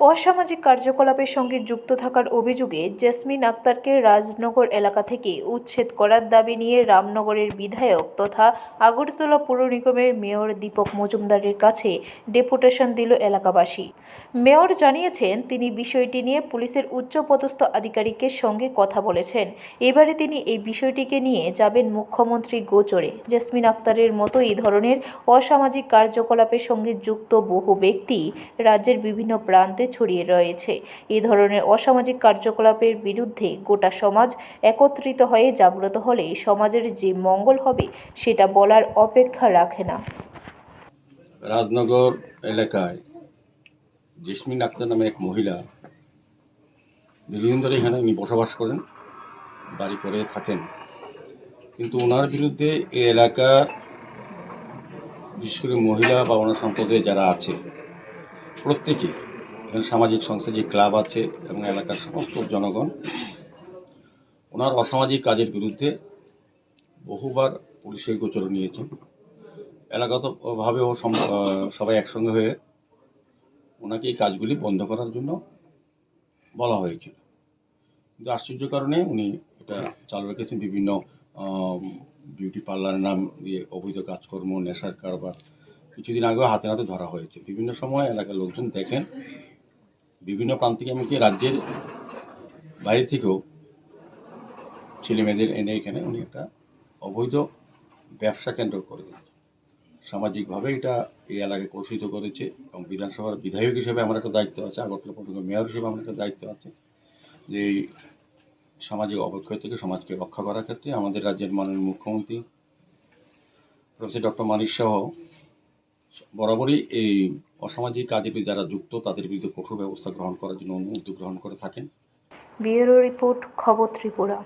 অসামাজিক কার্যকলাপের সঙ্গে যুক্ত থাকার অভিযোগে জেসমিন আক্তারকে রাজনগর এলাকা থেকে উচ্ছেদ করার দাবি নিয়ে রামনগরের বিধায়ক তথা আগরতলা পৌর নিগমের মেয়র দীপক মজুমদারের কাছে ডেপুটেশন দিল এলাকাবাসী। মেয়র জানিয়েছেন, তিনি বিষয়টি নিয়ে পুলিশের উচ্চপদস্থ আধিকারিকের সঙ্গে কথা বলেছেন। এবারে তিনি এই বিষয়টিকে নিয়ে যাবেন মুখ্যমন্ত্রী গোচরে। জেসমিন আক্তারের মতো এই ধরনের অসামাজিক কার্যকলাপের সঙ্গে যুক্ত বহু ব্যক্তি রাজ্যের বিভিন্ন প্রান্তে ছড়িয়ে রয়েছে। এই ধরনের অসামাজিক কার্যকলাপের বিরুদ্ধে গোটা সমাজ একত্রিত হয়ে জাগ্রত হলে সমাজের যে মঙ্গল হবে, সেটা বলার অপেক্ষা রাখে না। রাজনগর এলাকায় জেসমিন আক্তার নামে এক মহিলা দীর্ঘদিন ধরে এখানে উনি বসবাস করেন, বাড়ি করে থাকেন। কিন্তু ওনার বিরুদ্ধে এই এলাকার বিশেষ করে মহিলা বা ওনার সম্পদে যারা আছে, প্রত্যেকেই এখানে সামাজিক সংস্থা যে ক্লাব আছে এবং এলাকার সমস্ত জনগণ, ওনার অসামাজিক কাজের বিরুদ্ধে বহুবার পুলিশের গোচর নিয়েছেন। এলাকাগতভাবেও সম- সবাই একসঙ্গে হয়ে ওনাকে এই কাজগুলি বন্ধ করার জন্য বলা হয়েছিল। কিন্তু আশ্চর্য কারণে উনি এটা চালু রেখেছেন বিভিন্ন বিউটি পার্লারের নাম দিয়ে অবৈধ কাজকর্ম, নেশার কারবার, কিছুদিন আগেও হাতে হাতে ধরা হয়েছে। বিভিন্ন সময় এলাকার লোকজন দেখেন বিভিন্ন প্রান্ত থেকে এমনকি রাজ্যের বাইরে থেকেও ছেলে মেয়েদের এনে এখানে উনি একটা অবৈধ ব্যবসা কেন্দ্র করে সামাজিকভাবে এটা এই এলাকায় কলুষিত করেছে এবং বিধানসভার বিধায়ক হিসেবে আমার একটা দায়িত্ব আছে, আগরতলা পৌরসভার মেয়র হিসেবে আমার একটা দায়িত্ব আছে যে এই সামাজিক অবক্ষয় থেকে সমাজকে রক্ষা করার ক্ষেত্রে আমাদের রাজ্যের মাননীয় মুখ্যমন্ত্রী প্রফেসর ডক্টর মানিক সহ বরাবরই এই অসামাজিক কাজে যারা যুক্ত, তাদের বিরুদ্ধে কঠোর ব্যবস্থা গ্রহণ করার জন্য উদ্যোগ গ্রহণ করে থাকেন। ব্যুরো রিপোর্ট, খবর ত্রিপুরা।